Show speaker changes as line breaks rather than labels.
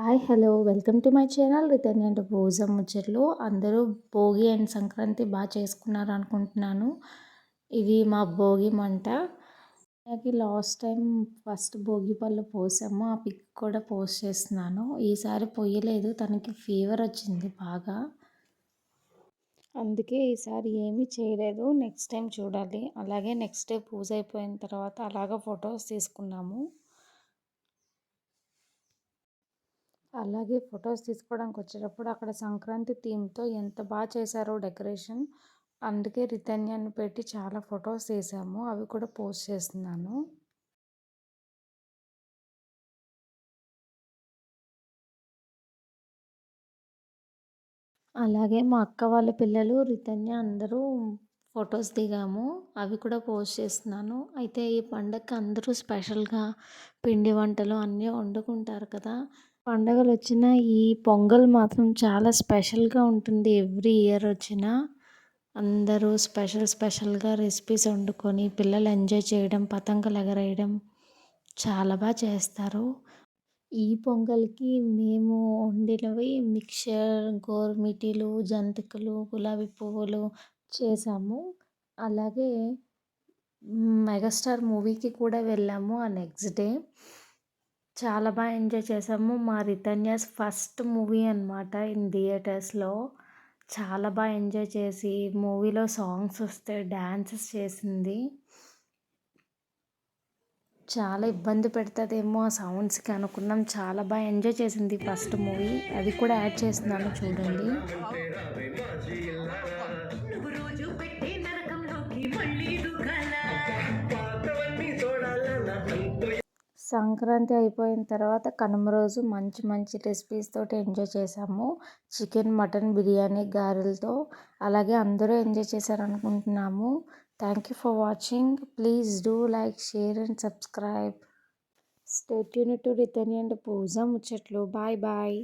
Hi hello. Welcome to my channel return and భోజం ముచ్చట్లు. అందరూ భోగి అండ్ సంక్రాంతి బాగా చేసుకున్నారు అనుకుంటున్నాను ఇది మా భోగి మంట. నాకు లాస్ట్ టైం ఫస్ట్ భోగి పళ్ళు పోసాము. ఆ పిక్ కూడా పోస్ట్ చేస్తున్నాను. ఈసారి పొయ్యలేదు తనకి ఫీవర్ వచ్చింది బాగా. అందుకే ఈసారి ఏమీ చేయలేదు. నెక్స్ట్ టైం చూడాలి. అలాగే నెక్స్ట్ డే పూజ అయిపోయిన తర్వాత అలాగ ఫొటోస్ తీసుకున్నాము. అలాగే ఫొటోస్ తీసుకోవడానికి వచ్చేటప్పుడు అక్కడ సంక్రాంతి థీమ్తో ఎంత బాగా చేశారో డెకరేషన్. అందుకే రితన్యాన్ని పెట్టి చాలా ఫొటోస్ తీసాము అవి కూడా పోస్ట్ చేస్తున్నాను. అలాగే మా అక్క వాళ్ళ పిల్లలు రితన్య అందరూ ఫొటోస్ దిగాము. అవి కూడా పోస్ట్ చేస్తున్నాను. అయితే ఈ పండగకి అందరూ స్పెషల్గా పిండి వంటలు అన్నీ వండుకుంటారు కదా. పండగలు వచ్చిన ఈ పొంగల్ మాత్రం చాలా స్పెషల్గా ఉంటుంది ఎవ్రీ ఇయర్ వచ్చిన. అందరూ స్పెషల్ స్పెషల్గా రెసిపీస్ వండుకొని పిల్లలు ఎంజాయ్ చేయడం పతంగులు ఎగరేయడం చాలా బాగా చేస్తారు. ఈ పొంగల్కి మేము వండినవి మిక్చర్ గోరుమిటీలు జంతికలు గులాబీ పువ్వులు చేసాము. అలాగే మెగాస్టార్ మూవీకి కూడా వెళ్ళాము ఆ నెక్స్ట్ డే. చాలా బాగా ఎంజాయ్ చేసాము. మా రితన్యాస్ ఫస్ట్ మూవీ అనమాట ఇన్ థియేటర్స్లో. చాలా బాగా ఎంజాయ్ చేసి మూవీలో సాంగ్స్ వస్తే డ్యాన్సెస్ చేసింది. చాలా ఇబ్బంది పెడుతుందేమో ఆ సౌండ్స్కి అనుకున్నాం. చాలా బాగా ఎంజాయ్ చేసింది ఫస్ట్ మూవీ. అది కూడా యాడ్ చేస్తున్నాను చూడండి. సంక్రాంతి అయిపోయిన తర్వాత కనుమ రోజు మంచి మంచి రెసిపీస్ తోటి ఎంజాయ్ చేసాము చికెన్ మటన్ బిర్యానీ గారెలతో అలాగే అందరూ ఎంజాయ్ చేశారు అనుకుంటున్నాము thank you for watching please do like share and subscribe stay tuned రితని and Pooja ముచ్చట్లు. Bye bye